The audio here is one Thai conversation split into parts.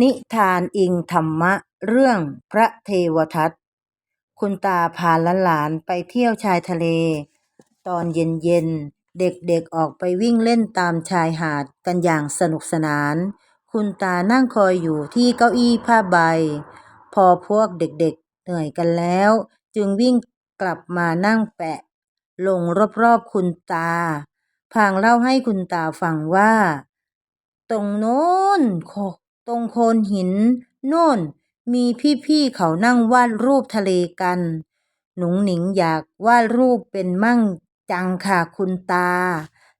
นิทานอิงธรรมะเรื่องพระเทวทัต คุณตาพาหลานๆไปเที่ยวชายทะเล ตอนเย็นๆเด็กๆออกไปวิ่งเล่นตามชายหาดกันอย่างสนุกสนาน คุณตานั่งคอยอยู่ที่เก้าอี้ผ้าใบ พอพวกเด็กๆเหนื่อยกันแล้ว จึงวิ่งกลับมานั่งแปะ ลงรอบๆคุณตา พางเล่าให้คุณตาฟังว่า ตรงโน้นโค ตรงโคนหิน โน่น มีพี่ๆเขานั่งวาดรูปทะเลกัน หนุงหนิงอยากวาดรูปเป็นมั่งจังค่ะคุณตา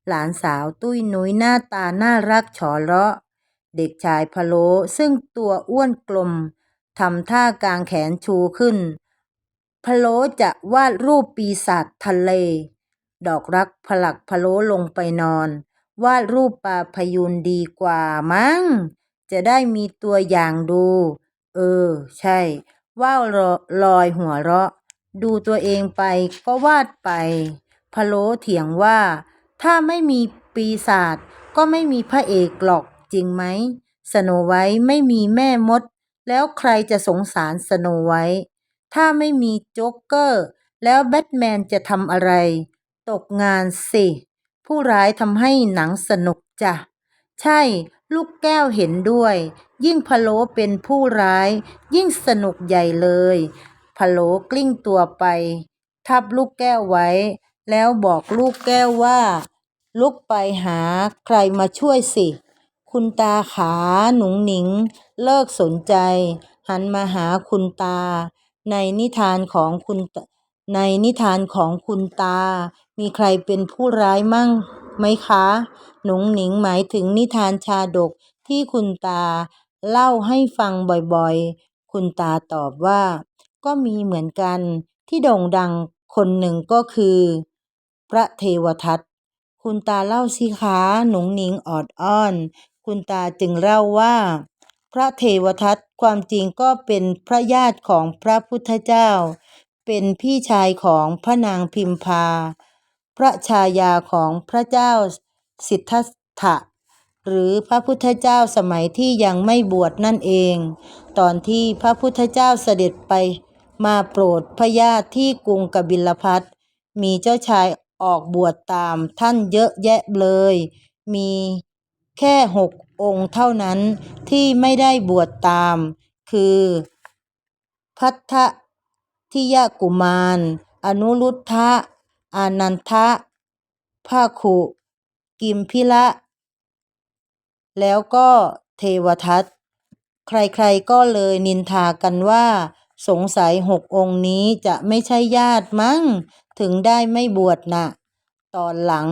หลานสาวตุ้ยนุ้ยหน้าตาน่ารักฉอเลาะ เด็กชายพะโลซึ่งตัวอ้วนกลมทำท่ากางแขนชูขึ้น พะโลจะวาดรูปปีศาจทะเล ดอกรักผลักพะโลลงไปนอน วาดรูปปลาพยูนดีกว่ามั้ง จะได้มีตัวอย่างดู เออ ใช่ ว่าวลอยหัวเราะ ดูตัวเองไปก็วาดไป พะโลเถียงว่า ถ้าไม่มีปีศาจก็ไม่มีพระเอกหรอกจริงไหม สโนไวท์ไม่มีแม่มด แล้วใครจะสงสารสโนไวท์ถ้าไม่มีโจ๊กเกอร์ แล้วแบทแมนจะทำอะไร ตกงานสิ ผู้ร้ายทำให้หนังสนุกจ้ะ ใช่ ลูกแก้วเห็นด้วย ยิ่งพะโล้เป็นผู้ร้าย ยิ่งสนุกใหญ่เลยพะโล้กลิ้งตัวไป ทับลูกแก้วไว้ แล้วบอกลูกแก้วว่า ลุกไปหาใครมาช่วยสิ คุณตาขาหนุงหนิง เลิกสนใจ หันมาหาคุณตา ในนิทานของคุณในนิทานของคุณตา มีใครเป็นผู้ร้ายมั่งไหมคะ หนุ่งหนิงหมายถึงนิทานชาดกที่คุณตาเล่าให้ฟังบ่อยๆ คุณตาตอบว่า ก็มีเหมือนกันที่โด่งดังคนหนึ่งก็คือ พระเทวทัตคุณตาเล่าสิคะหนุ่งหนิงออดอ้อน คุณตาจึงเล่าว่า พระเทวทัตความจริงก็เป็นพระญาติของพระพุทธเจ้า เป็นพี่ชายของพระนางพิมพา พระชายาของพระเจ้า สิทธัตถะหรือพระพุทธเจ้าสมัยที่ยังไม่บวชนั่นเอง ตอนที่พระพุทธเจ้าเสด็จไปมาโปรดพระญาที่กรุงกบิลพัทมีเจ้าชายออกบวชตามท่านเยอะแยะเลย มีแค่หกองค์เท่านั้นที่ไม่ได้บวชตาม คือพัทธทิยกุมาร อนุรุทธะอานันทะภาคุ กิมพิละ แล้วก็เทวทัตใครๆก็เลยนินทากันว่า สงสัยหกองค์นี้จะไม่ใช่ญาติมั้ง ถึงได้ไม่บวชนะ่ะตอนหลัง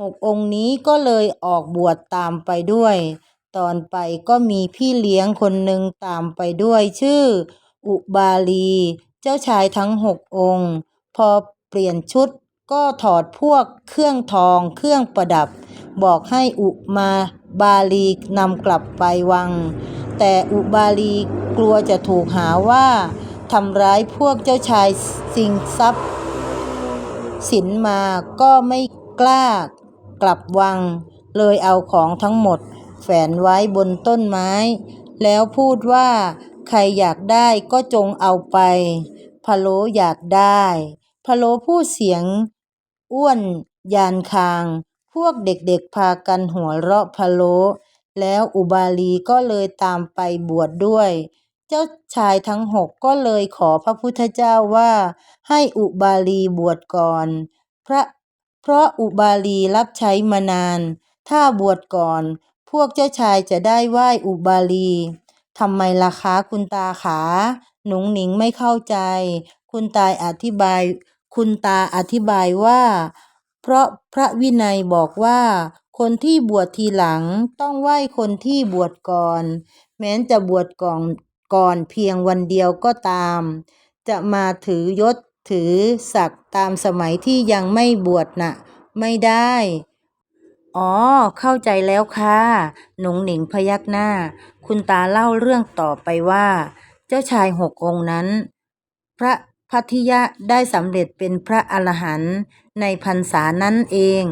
หกองค์นี้ก็เลยออกบวชตามไปด้วย ตอนไปก็มีพี่เลี้ยงคนหนึ่งตามไปด้วยชื่อ อุบาลี เจ้าชายทั้งหกองค์ พอเปลี่ยนชุด ก็ถอดพวกเครื่องทองเครื่องประดับ บอกให้อุมาบาลีนำกลับไปวัง แต่อุบาลีกลัวจะถูกหาว่าทำร้ายพวกเจ้าชายสิงทรัพย์ สินมาก็ไม่กล้ากลับวัง เลยเอาของทั้งหมดแฝนไว้บนต้นไม้ แล้วพูดว่าใครอยากได้ก็จงเอาไปพะโลอยากได้พะโลพูดเสียง อ้วนยานคาง พวกเด็กๆพากันหัวเราะพะโลแล้วอุบาลีก็เลยตามไปบวชดด้วย เจ้าชายทั้งหกก็เลยขอพระพุทธเจ้าว่า ให้อุบาลีบวชก่อน พระเพราะอุบาลีรับใช้มานาน ถ้าบวชก่อน พวกเจ้าชายจะได้ไหว้อุบาลีทำไมล่ะคะคุณตาขา หนุงหนิงไม่เข้าใจ คุณตาอธิบาย คุณตาอธิบายว่า เพราะพระวินัยบอกว่า คนที่บวชทีหลังต้องไหว้คนที่บวชก่อน แม้นจะบวชก่อนก่อนเพียงวันเดียวก็ตาม จะมาถือยศถือศักดิ์ตามสมัยที่ยังไม่บวชน่ะ ไม่ได้ อ๋อ เข้าใจแล้วค่ะ หนุงหนิงพยักหน้า คุณตาเล่าเรื่องต่อไปว่า เจ้าชายหกองค์นั้น พระ พัทธิยะได้สำเร็จเป็นพระอรหันต์ในพรรษานั้นเอง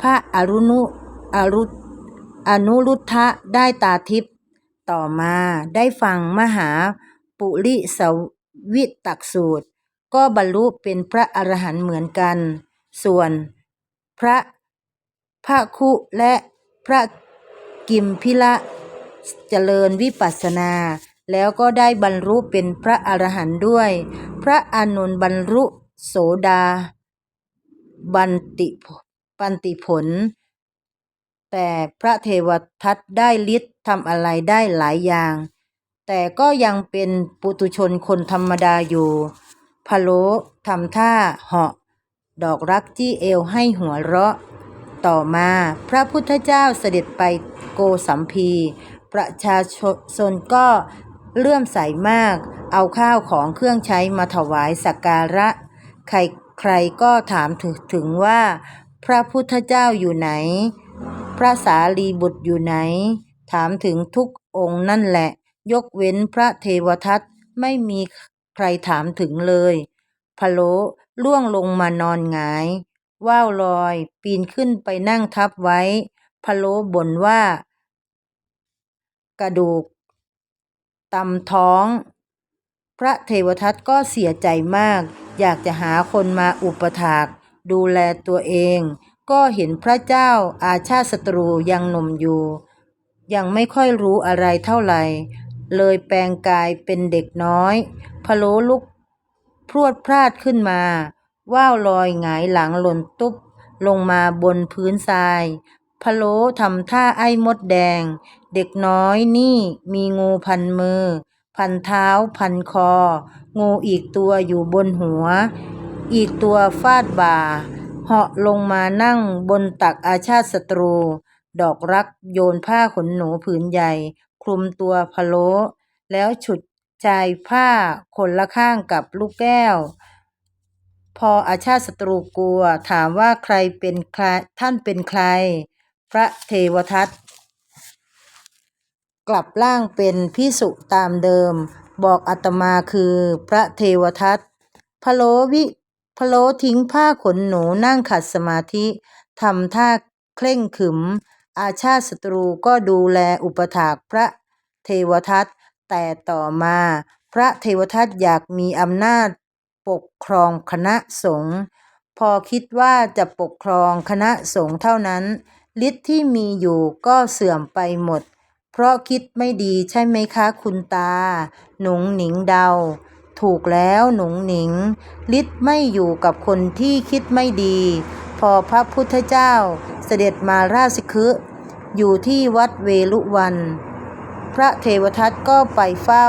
พระอรุณุอรุอนุรุทธะได้ตาทิพย์ต่อมาได้ฟังมหาปุริสวิตักสูตร ก็บรรลุเป็นพระอรหันต์เหมือนกัน ส่วนพระภะคุและพระกิมพิละเจริญวิปัสสนา แล้วก็ได้บรรลุเป็นพระอรหันต์ด้วย พระอานนท์บรรลุโสดา บันติปันติผล แต่พระเทวทัตได้ฤทธิ์ทำอะไรได้หลายอย่าง แต่ก็ยังเป็นปุตุชนคนธรรมดาอยู่ พะโลทำท่าเหาะ ดอกรักจี้เอวให้หัวเราะ ต่อมาพระพุทธเจ้าเสด็จไปโกสัมพีประชาชนก็ เลื่อมใสมาก เอาข้าวของเครื่องใช้มาถวายสักการะ ใครใครก็ถามถึงถึงว่า พระพุทธเจ้าอยู่ไหน พระสารีบุตรอยู่ไหน ถามถึงทุกองค์นั่นแหละ ยกเว้นพระเทวทัตไม่มีใครถามถึงเลยพะโลล่วงลงมานอนหงาย ว่าวลอย ปีนขึ้นไปนั่งทับไว้พะโลบ่นว่า กระดูก ตำท้อง พระเทวทัตก็เสียใจมาก อยากจะหาคนมาอุปถาก ดูแลตัวเอง ก็เห็นพระเจ้าอาชาติศัตรูยังหนุ่มอยู่ ยังไม่ค่อยรู้อะไรเท่าไหร่ เลยแปลงกายเป็นเด็กน้อย พะโลลุกพรวดพลาดขึ้นมา ว่าวลอยหงายหลังหล่นตุ๊บลงมาบนพื้นทราย พะโลทำท่าไอ้มดแดง เด็กน้อยนี่มีงูพันมือ พันเท้าพันคอ งูอีกตัวอยู่บนหัว อีกตัวฟาดบ่า เหาะลงมานั่งบนตักอาชาติศัตรู ดอกรักโยนผ้าขนหนูผืนใหญ่ คลุมตัวพะโลแล้วฉุดชายผ้าคนละข้างกับลูกแก้ว พออาชาติศัตรูกลัวถามว่าใครเป็นใครท่านเป็นใคร พระเทวทัตกลับร่างเป็นพิสุตามเดิม บอกอาตมาคือพระเทวทัตพะโลวิพะโลทิ้งผ้าขนหนูนั่งขัดสมาธิทำท่าเคร่งขึม อาชาติศัตรูก็ดูแลอุปถากพระเทวทัตแต่ต่อมา พระเทวทัตอยากมีอำนาจปกครองคณะสงฆ์พอคิดว่าจะปกครองคณะสงฆ์เท่านั้น ฤทธิ์ที่มีอยู่ก็เสื่อมไปหมด เพราะคิดไม่ดีใช่ไหมคะคุณตา หนุงหนิงเดา ถูกแล้วหนุงหนิงฤทธิ์ไม่อยู่กับคนที่คิดไม่ดี พอพระพุทธเจ้าเสด็จมาราชคฤห์อยู่ที่วัดเวลุวัน พระเทวทัตก็ไปเฝ้า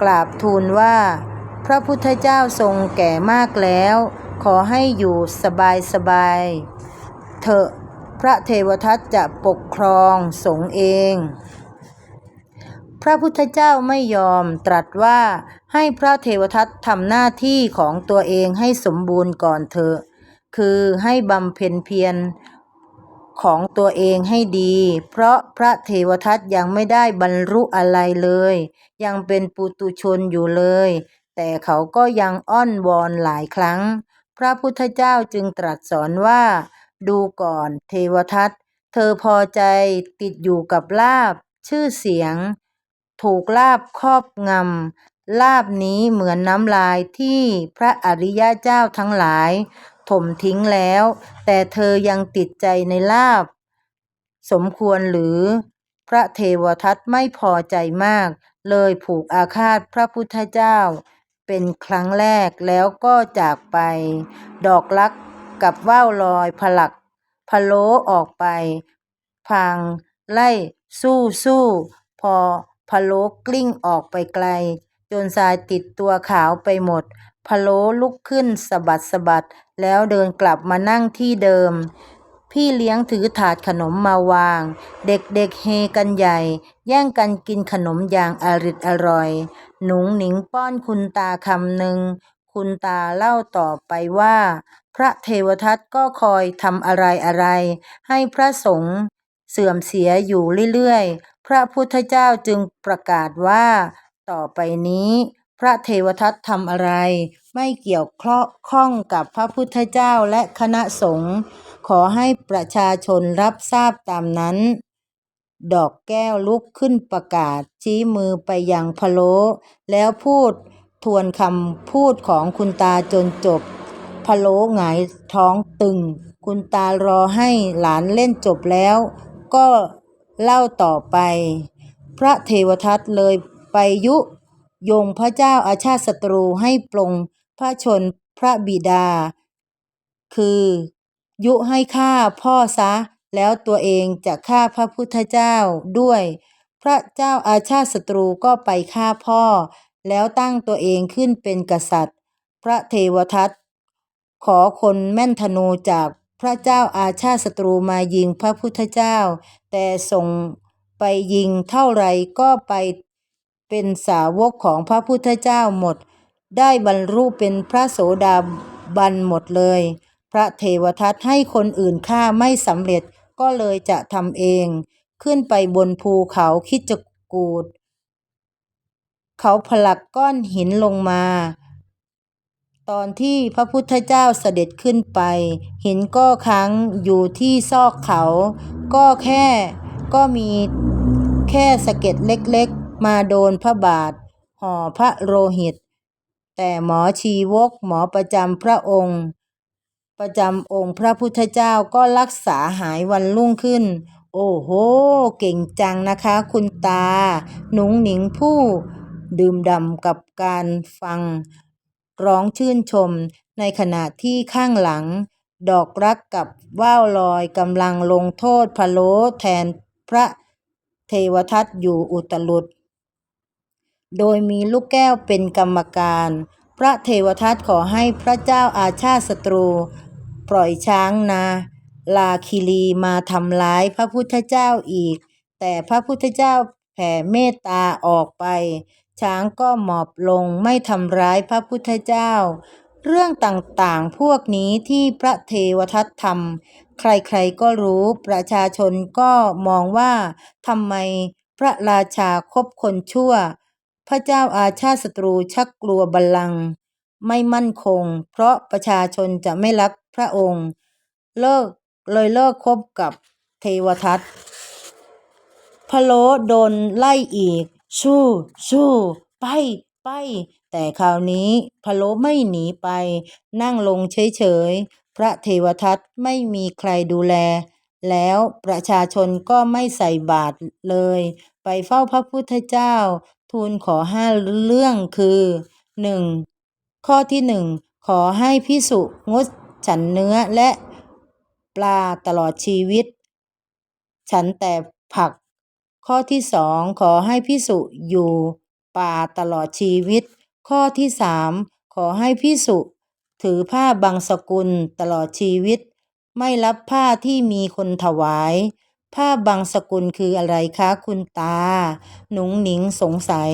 กราบทูลว่า พระพุทธเจ้าทรงแก่มากแล้ว ขอให้อยู่สบายสบายเถอะ พระเทวทัตจะปกครองสงฆ์เอง พระพุทธเจ้าไม่ยอมตรัสว่าให้พระเทวทัตทำหน้าที่ของตัวเองให้สมบูรณ์ก่อนเถอะ คือให้บำเพ็ญเพียรของตัวเองให้ดี เพราะพระเทวทัตยังไม่ได้บรรลุอะไรเลย ยังเป็นปุตุชนอยู่เลย แต่เขาก็ยังอ้อนวอนหลายครั้ง พระพุทธเจ้าจึงตรัสสอนว่า ดูก่อนเทวทัตเธอพอใจติดอยู่กับลาบ ชื่อเสียง ถูกลาบครอบงำลาบนี้เหมือนน้ำลายที่พระอริยเจ้าทั้งหลาย ถมทิ้งแล้ว แต่เธอยังติดใจในลาบ สมควรหรือพระเทวทัตไม่พอใจมาก เลยผูกอาฆาตพระพุทธเจ้า เป็นครั้งแรกแล้วก็จากไป ดอกลัก กับว่าวลอยผลักพะโลออกไปพางไล่สู้สู้พอพะโลกลิ้งออกไปไกล จนทรายติดตัวขาวไปหมดพะโลลุกขึ้นสะบัดสะบัด แล้วเดินกลับมานั่งที่เดิม พี่เลี้ยงถือถาดขนมมาวาง เด็กๆเฮกันใหญ่ แย่งกันกินขนมอย่างอริดอร่อย หนุงหนิงป้อนคุณตาคำหนึ่ง คุณตาเล่าต่อไปว่า พระเทวทัตก็คอยทำอะไรอะไร ให้พระสงฆ์เสื่อมเสียอยู่เรื่อยๆ พระพุทธเจ้าจึงประกาศว่า ต่อไปนี้ พระเทวทัตทำอะไร ไม่เกี่ยวข้องกับพระพุทธเจ้าและคณะสงฆ์ขอให้ประชาชนรับทราบตามนั้น ดอกแก้วลุกขึ้นประกาศชี้มือไปยังพะโล แล้วพูด ทวนคำพูดของคุณตาจนจบพะโล้หงายท้องตึง คุณตารอให้หลานเล่นจบแล้ว ก็เล่าต่อไป พระเทวทัตเลยไปยุยงพระเจ้าอาชาติศัตรูให้ปลงพระชนพระบิดา คือยุให้ฆ่าพ่อซะ แล้วตัวเองจะฆ่าพระพุทธเจ้าด้วย พระเจ้าอาชาติศัตรูก็ไปฆ่าพ่อ แล้วตั้งตัวเองขึ้นเป็นกษัตริย์ พระเทวทัตขอคนแม่นธนูจากพระเจ้าอาชาติศัตรูมายิงพระพุทธเจ้า แต่ส่งไปยิงเท่าไรก็ไปเป็นสาวกของพระพุทธเจ้าหมด ได้บรรลุเป็นพระโสดาบันหมดเลย พระเทวทัตให้คนอื่นฆ่าไม่สำเร็จก็เลยจะทำเอง ขึ้นไปบนภูเขาคิดจกูด เขาผลักก้อนหินลงมา ตอนที่พระพุทธเจ้าเสด็จขึ้นไป หินก็ค้างอยู่ที่ซอกเขา ก็แค่ก็มีแค่สะเก็ดเล็กๆ มาโดนพระบาท ห่อพระโลหิต แต่หมอชีวกหมอประจำพระองค์ ประจำองค์พระพุทธเจ้าก็รักษาหายวันรุ่งขึ้น โอ้โห เก่งจังนะคะคุณตา หนุงหนิงผู้ ดื่มด่ำกับการฟัง ร้องชื่นชม ในขณะที่ข้างหลัง ดอกรักกับว่าวลอยกำลังลงโทษพะโล้แทนพระเทวทัตอยู่อุตลุดโดยมีลูกแก้วเป็นกรรมการ พระเทวทัตขอให้พระเจ้าอาชาติศัตรู ปล่อยช้างนา ลาคิรีมาทำร้ายพระพุทธเจ้าอีก แต่พระพุทธเจ้าแผ่เมตตาออกไป ช้างก็หมอบลงไม่ทำร้ายพระพุทธเจ้า เรื่องต่างๆพวกนี้ที่พระเทวทัตทำใครๆก็รู้ประชาชนก็มองว่าทำไมพระราชาคบคนชั่ว พระเจ้าอาชาติศัตรูชักกลัวบัลลังก์ไม่มั่นคง เพราะประชาชนจะไม่รักพระองค์ เลิกเลยเลิกคบกับเทวทัตพะโลโดนไล่อีก ชู่ชู่ไปไป แต่คราวนี้พะโล้ไม่หนีไป นั่งลงเฉยๆ พระเทวทัตไม่มีใครดูแล แล้วประชาชนก็ไม่ใส่บาตรเลย ไปเฝ้าพระพุทธเจ้า ทูลขอห้าเรื่องคือหนึ่งข้อที่หนึ่งขอให้พิสุงดฉันเนื้อและปลาตลอดชีวิต ฉันแต่ผัก ข้อที่สองขอให้พิสุอยู่ป่าตลอดชีวิต ข้อที่สามขอให้พิสุถือผ้าบางสกุลตลอดชีวิต ไม่รับผ้าที่มีคนถวาย ผ้าบางสกุลคืออะไรคะคุณตา หนุงหนิงสงสัย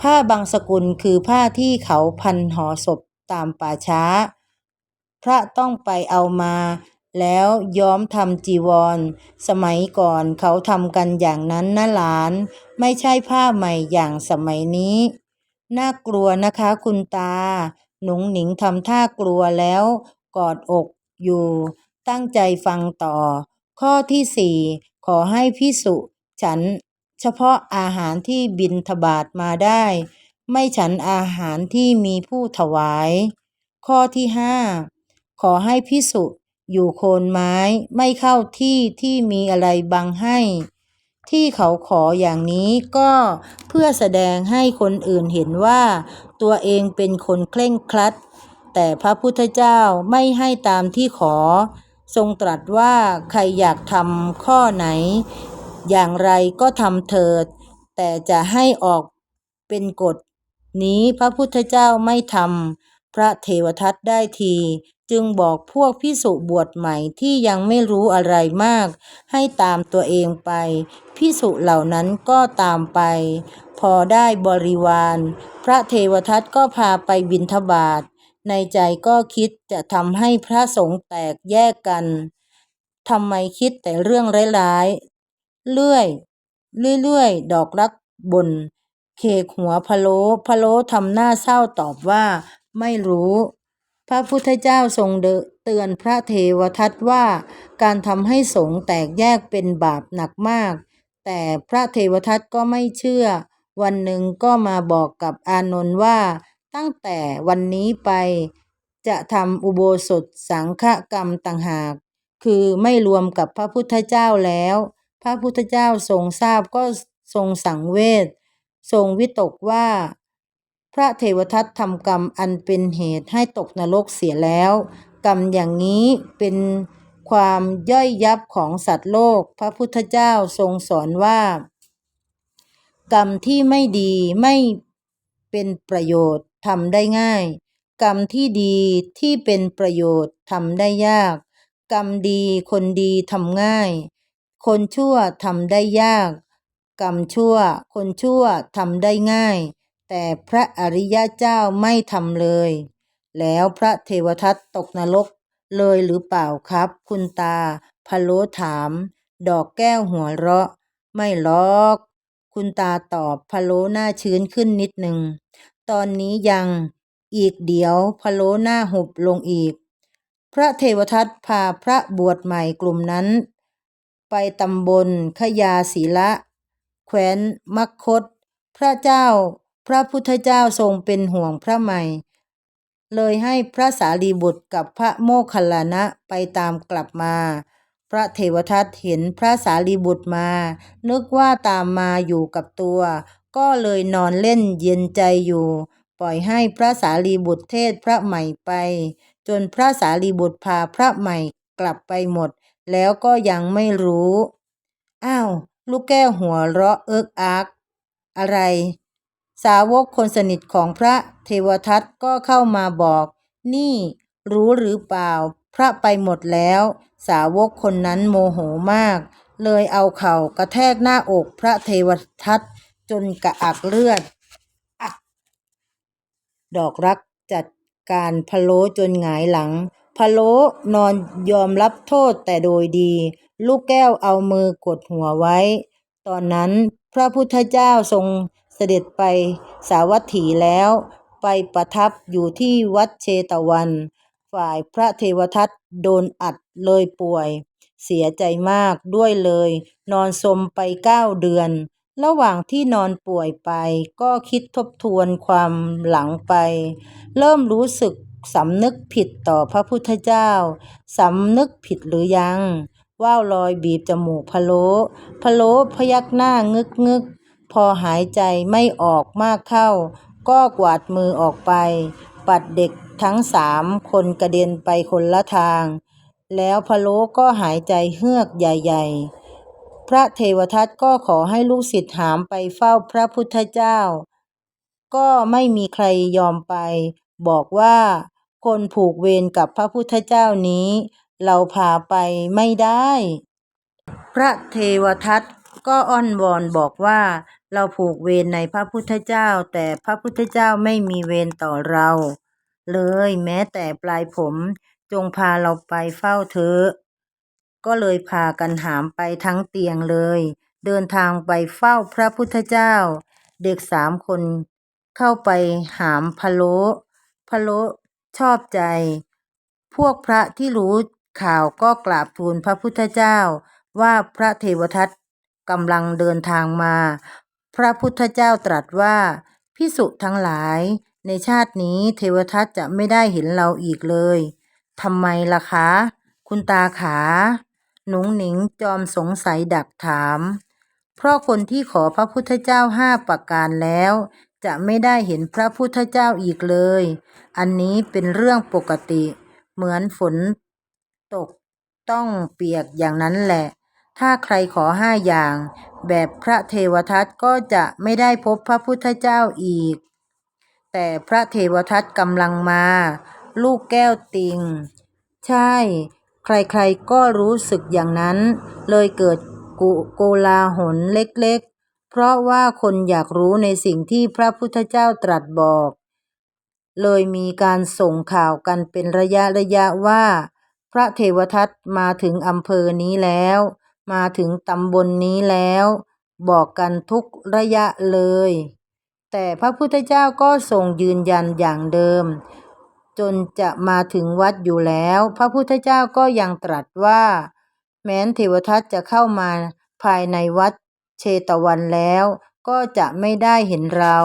ผ้าบางสกุลคือผ้าที่เขาพันห่อศพตามป่าช้า พระต้องไปเอามา แล้วย้อมทำจีวร สมัยก่อนเขาทำกันอย่างนั้นนะหลาน ไม่ใช่ผ้าใหม่อย่างสมัยนี้ น่ากลัวนะคะคุณตา หนุงหนิงทำท่ากลัวแล้ว กอดอกอยู่ ตั้งใจฟังต่อ ข้อที่สี่ขอให้พิสุฉัน เฉพาะอาหารที่บินทบาทมาได้ ไม่ฉันอาหารที่มีผู้ถวาย ข้อที่ห้าขอให้พิสุ อยู่โคนไม้ไม่เข้าที่ที่มีอะไรบังให้ ที่เขาขออย่างนี้ก็เพื่อแสดงให้คนอื่นเห็นว่า ตัวเองเป็นคนเคร่งครัด แต่พระพุทธเจ้าไม่ให้ตามที่ขอ ทรงตรัสว่าใครอยากทำข้อไหน อย่างไรก็ทำเถิด แต่จะให้ออกเป็นกฎนี้พระพุทธเจ้าไม่ทำพระเทวทัตได้ที จึงบอกพวกพิสุบวชใหม่ที่ยังไม่รู้อะไรมาก ให้ตามตัวเองไปพิสุเหล่านั้นก็ตามไป พอได้บริวาร พระเทวทัตก็พาไปบิณฑบาตในใจก็คิดจะทำให้พระสงฆ์แตกแยกกันทำไมคิดแต่เรื่องร้ายๆเรื่อยเรื่อยๆดอกรักบ่นเคกหัวพะโลพะโลทำหน้าเศร้าตอบว่าไม่รู้ พระพุทธเจ้าทรงเตือนตือนพระเทวทัตว่า การทำให้สงฆ์แตกแยกเป็นบาปหนักมาก แต่พระเทวทัตก็ไม่เชื่อ วันหนึ่งก็มาบอกกับอานนท์ว่า ตั้งแต่วันนี้ไปจะทำอุโบสถสังฆกรรมต่างหาก คือไม่รวมกับพระพุทธเจ้าแล้ว พระพุทธเจ้าทรงทราบก็ทรงสังเวชทรงวิตกว่า พระเทวทัตทำกรรมอันเป็นเหตุให้ตกนรกเสียแล้ว กรรมอย่างนี้เป็นความย่อยยับของสัตว์โลก พระพุทธเจ้าทรงสอนว่า กรรมที่ไม่ดีไม่เป็นประโยชน์ทำได้ง่าย กรรมที่ดีที่เป็นประโยชน์ทำได้ยาก กรรมดีคนดีทำง่าย คนชั่วทำได้ยาก กรรมชั่ว คนชั่วทำได้ง่าย แต่พระอริยะเจ้าไม่ทำเลย แล้วพระเทวทัตตกนรกเลยหรือเปล่าครับ คุณตาพะโลถาม ดอกแก้วหัวเราะ ไม่หรอก คุณตาตอบพะโลหน้าชื้นขึ้นนิดหนึ่ง ตอนนี้ยังอีกเดี๋ยวพะโลหน้าหุบลงอีก พระเทวทัตพาพระบวชใหม่กลุ่มนั้น ไปตำบลขยาศีละแคว้นมัคคต พระเจ้า ระพุทธเจ้าทรงเป็นห่วงพระใหม่ เลยให้พระสารีบุตรกับพระโมคคัลลานะไปตามกลับมา พระเทวทัตเห็นพระสารีบุตรมา นึกว่าตามมาอยู่กับตัว ก็เลยนอนเล่นเย็นใจอยู่ ปล่อยให้พระสารีบุตรเทศพระใหม่ไป จนพระสารีบุตรพาพระใหม่กลับไปหมด แล้วก็ยังไม่รู้ อ้าว ลูกแก้วหัวเราะเอิกอัก อะไร สาวกคนสนิทของพระเทวทัตก็เข้ามาบอก นี่รู้หรือเปล่า พระไปหมดแล้ว สาวกคนนั้นโมโหมาก เลยเอาเข่ากระแทกหน้าอกพระเทวทัตจนกระอักเลือดอดอกรักจัดการพะโล้จนหงายหลังพะโล้นอนยอมรับโทษแต่โดยดี ลูกแก้วเอามือกดหัวไว้ ตอนนั้นพระพุทธเจ้าทรง เสด็จไปสาวัตถีแล้ว ไปประทับอยู่ที่วัดเชตวัน ฝ่ายพระเทวทัตโดนอัดเลยป่วย เสียใจมากด้วยเลย นอนสมไปเก้าเดือน ระหว่างที่นอนป่วยไปก็คิดทบทวนความหลังไป เริ่มรู้สึกสำนึกผิดต่อพระพุทธเจ้า สำนึกผิดหรือยัง ว่าวลอยบีบจมูกพะโล้พะโล้พยักหน้างึกงึก พอหายใจไม่ออกมากเข้า ก็กวาดมือออกไป ปัดเด็กทั้งสามคนกระเด็นไปคนละทาง แล้วพะโล้ก็หายใจเฮือกใหญ่ๆ พระเทวทัตก็ขอให้ลูกศิษย์หามไปเฝ้าพระพุทธเจ้า ก็ไม่มีใครยอมไป บอกว่าคนผูกเวรกับพระพุทธเจ้านี้ เราพาไปไม่ได้ พระเทวทัตก็อ้อนวอนบอกว่า เราผูกเวรในพระพุทธเจ้า แต่พระพุทธเจ้าไม่มีเวรต่อเรา เลยแม้แต่ปลายผมจงพาเราไปเฝ้าเถอก็เลยพากันหามไปทั้งเตียงเลย เดินทางไปเฝ้าพระพุทธเจ้า เด็กสามคนเข้าไปหามพะโลพะโลชอบใจ พวกพระที่รู้ข่าวก็กราบทูลพระพุทธเจ้าว่าพระเทวทัตกำลังเดินทางมา ระพุทธเจ้าตรัสว่าภิกษุทั้งหลาย ในชาตินี้เทวทัตจะไม่ได้เห็นเราอีกเลยทำไมล่ะคะ คุณตาขา หนุงหนิงจอมสงสัยดักถาม เพราะคนที่ขอพระพุทธเจ้าห้าประการแล้ว จะไม่ได้เห็นพระพุทธเจ้าอีกเลย อันนี้เป็นเรื่องปกติ เหมือนฝนตกต้องเปียกอย่างนั้นแหละ ถ้าใครขอห้าอย่าง แบบพระเทวทัตก็จะไม่ได้พบพระพุทธเจ้าอีก แต่พระเทวทัตกำลังมา ลูกแก้วติง ใช่ ใครๆก็รู้สึกอย่างนั้น เลยเกิดกุโกลาหลเล็กๆ เพราะว่าคนอยากรู้ในสิ่งที่พระพุทธเจ้าตรัสบอก เลยมีการส่งข่าวกันเป็นระยะระยะว่า พระเทวทัตมาถึงอำเภอนี้แล้ว มาถึงตำบลนนี้แล้ว บอกกันทุกระยะเลย แต่พระพุทธเจ้าก็ทรงยืนยันอย่างเดิม จนจะมาถึงวัดอยู่แล้ว พระพุทธเจ้าก็ยังตรัสว่า แม้นเทวทัตจะเข้ามาภายในวัดเชตวันแล้ว ก็จะไม่ได้เห็นเรา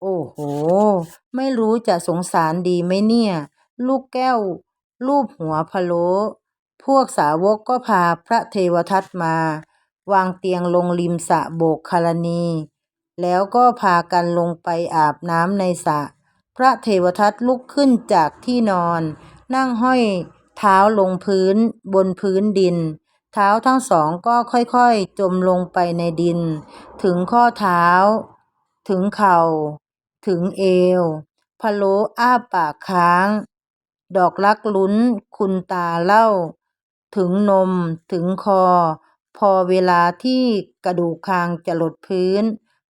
โอ้โห ไม่รู้จะสงสารดีไหมเนี่ย ลูกแก้ว รูปหัวพะโล พวกสาวกก็พาพระเทวทัตมา วางเตียงลงริมสระโบกคารณี แล้วก็พากันลงไปอาบน้ำในสระ พระเทวทัตลุกขึ้นจากที่นอน นั่งห้อยเท้าลงพื้นบนพื้นดิน เท้าทั้งสองก็ค่อยๆ จมลงไปในดิน ถึงข้อเท้า ถึงเข่า ถึงเอวพะโลอ้าปากค้าง ดอกลักลุ้นคุณตาเล่า ถึงนม ถึงคอ พอเวลาที่กระดูกคางจะหลดพื้น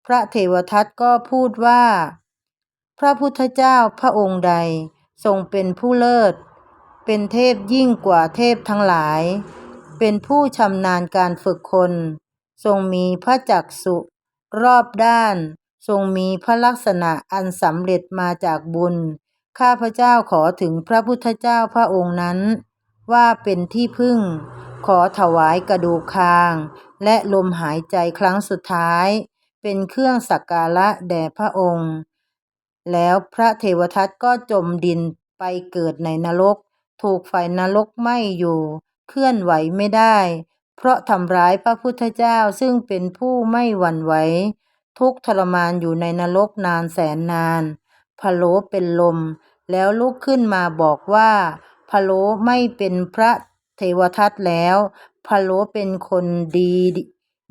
พระเทวทัตก็พูดว่า พระพุทธเจ้าพระองค์ใดทรงเป็นผู้เลิศ เป็นเทพยิ่งกว่าเทพทั้งหลาย เป็นผู้ชำนาญการฝึกคน ทรงมีพระจักสุรอบด้าน ทรงมีพระลักษณะอันสำเร็จมาจากบุญ ข้าพระเจ้าขอถึงพระพุทธเจ้าพระองค์นั้น ว่าเป็นที่พึ่ง ขอถวายกระดูกคาง และลมหายใจครั้งสุดท้าย เป็นเครื่องสักการะแด่พระองค์ แล้วพระเทวทัตก็จมดินไปเกิดในนรก ถูกไฟนรกไหม้อยู่ เคลื่อนไหวไม่ได้ เพราะทำร้ายพระพุทธเจ้าซึ่งเป็นผู้ไม่หวั่นไหวทุกทรมานอยู่ในนรกนานแสนนานพะโลเป็นลม แล้วลุกขึ้นมาบอกว่าะโล้ไม่เป็นพระเทวทัตแล้ว พะโล้เป็นคนดี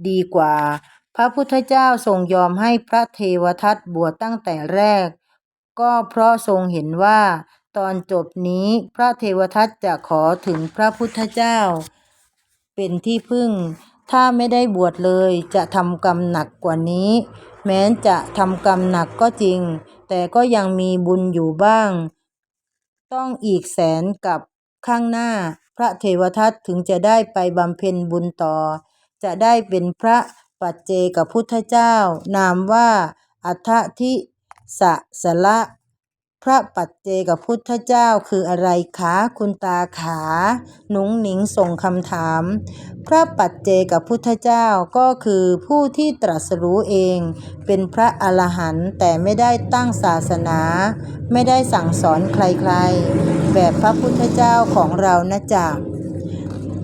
ดีกว่า พระพุทธเจ้าทรงยอมให้พระเทวทัตบวชตั้งแต่แรก ก็เพราะทรงเห็นว่า ตอนจบนี้พระเทวทัตจะขอถึงพระพุทธเจ้า เป็นที่พึ่ง ถ้าไม่ได้บวชเลยจะทำกรรมหนักกว่านี้ แม้จะทำกรรมหนักก็จริง แต่ก็ยังมีบุญอยู่บ้าง ต้องอีกแสนกับข้างหน้า พระเทวทัตถึงจะได้ไปบำเพ็ญบุญต่อ จะได้เป็นพระปัจเจกพุทธเจ้า นามว่าอัฏฐทิสสละ พระปัจเจกพุทธเจ้าคืออะไรคะคุณตาขาหนุงหนิงส่งคำถาม พระปัจเจกพุทธเจ้าก็คือผู้ที่ตรัสรู้เอง เป็นพระอรหันต์แต่ไม่ได้ตั้งศาสนา ไม่ได้สั่งสอนใครๆ แบบพระพุทธเจ้าของเรานะจ๊ะ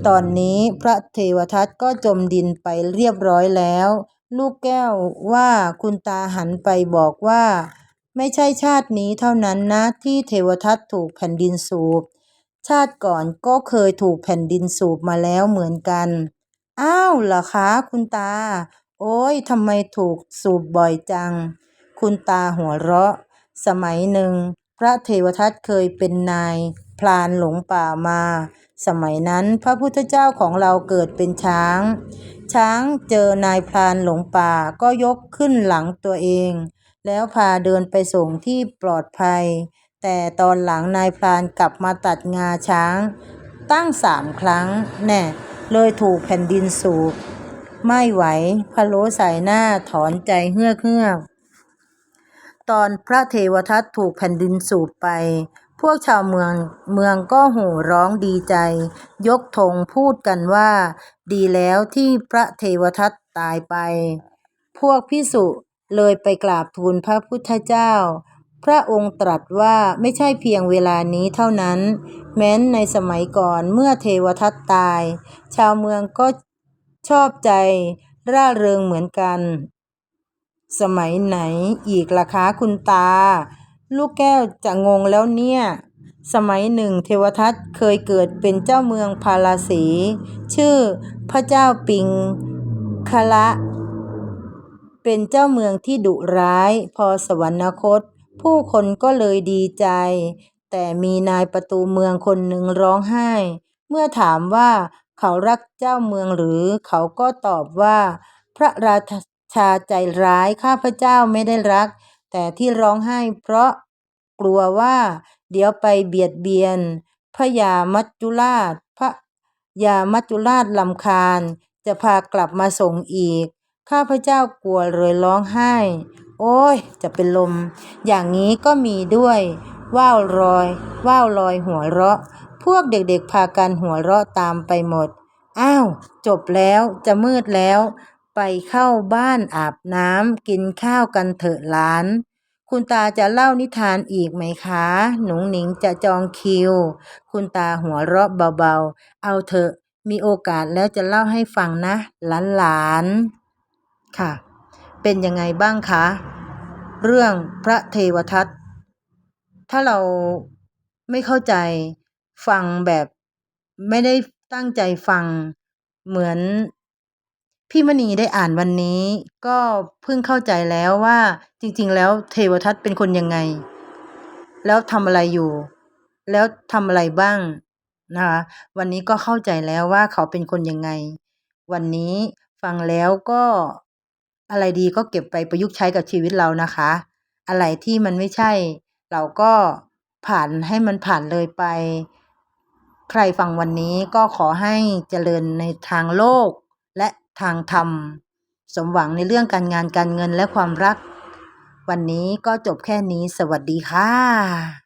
ตอนนี้พระเทวทัตก็จมดินไปเรียบร้อยแล้ว ลูกแก้วว่าคุณตาหันไปบอกว่า ไม่ใช่ชาตินี้เท่านั้นนะ ที่เทวทัตถูกแผ่นดินสูบ ชาติก่อนก็เคยถูกแผ่นดินสูบมาแล้วเหมือนกัน อ้าวเหรอคะคุณตา โอ้ยทำไมถูกสูบบ่อยจัง คุณตาหัวเราะ สมัยหนึ่ง พระเทวทัตเคยเป็นนายพรานหลงป่ามา สมัยนั้นพระพุทธเจ้าของเราเกิดเป็นช้าง ช้างเจอนายพรานหลงป่าก็ยกขึ้นหลังตัวเอง แล้วพาเดินไปส่งที่ปลอดภัย แต่ตอนหลังนายพรานกลับมาตัดงาช้าง ตั้งสามครั้ง แน่เลยถูกแผ่นดินสูบไม่ไหวพะโล้ใส่หน้าถอนใจเฮือกเฮือกตอนพระเทวทัตถูกแผ่นดินสูบไป พวกชาวเมืองเมืองก็โห่ร้องดีใจ ยกธงพูดกันว่า ดีแล้วที่พระเทวทัตตายไป พวกพิสุ เลยไปกราบทูลพระพุทธเจ้า พระองค์ตรัสว่าไม่ใช่เพียงเวลานี้เท่านั้น แม้นในสมัยก่อนเมื่อเทวทัตตาย ชาวเมืองก็ชอบใจร่าเริงเหมือนกัน สมัยไหนอีกล่ะคะคุณตา ลูกแก้วจะงงแล้วเนี่ย สมัยหนึ่งเทวทัตเคยเกิดเป็นเจ้าเมืองพาราสี ชื่อพระเจ้าปิงคละ เป็นเจ้าเมืองที่ดุร้าย พอสวรรคต ผู้คนก็เลยดีใจ แต่มีนายประตูเมืองคนหนึ่งร้องไห้ เมื่อถามว่าเขารักเจ้าเมืองหรือ เขาก็ตอบว่า พระราชาใจร้ายข้าพเจ้าไม่ได้รัก แต่ที่ร้องไห้เพราะกลัวว่า เดี๋ยวไปเบียดเบียน พระยามัจจุราชพระยามัจจุราชลำคาญ จะพากลับมาส่งอีก ข้าพเจ้ากลัวเลยร้องไห้ โอ้ย จะเป็นลม อย่างนี้ก็มีด้วย ว่าวลอย ว่าวลอยหัวเราะ พวกเด็กๆพากันหัวเราะตามไปหมด อ้าว จบแล้วจะมืดแล้ว ไปเข้าบ้านอาบน้ำกินข้าวกันเถอะหลาน คุณตาจะเล่านิทานอีกไหมคะ หนุงหนิงจะจองคิว คุณตาหัวเราะเบาๆ เอาเถอะ มีโอกาสแล้วจะเล่าให้ฟังนะ หลานๆ ค่ะ เป็นยังไงบ้างคะ เรื่องพระเทวทัตถ้าเราไม่เข้าใจฟังแบบไม่ได้ตั้งใจฟังเหมือนพี่มณีได้อ่านวันนี้ ก็เพิ่งเข้าใจแล้วว่าจริง ๆ แล้วเทวทัตเป็นคนยังไง แล้วทำอะไรอยู่ แล้วทำอะไรบ้างนะคะวันนี้ก็เข้าใจแล้วว่าเขาเป็นคนยังไง วันนี้ฟังแล้วก็ อะไรดีก็เก็บไปประยุกต์ใช้กับชีวิตเรานะคะ อะไรที่มันไม่ใช่ เราก็ผ่านให้มันผ่านเลยไป ใครฟังวันนี้ก็ขอให้เจริญในทางโลกและทางธรรม สมหวังในเรื่องการงานการเงินและความรัก วันนี้ก็จบแค่นี้สวัสดีค่ะ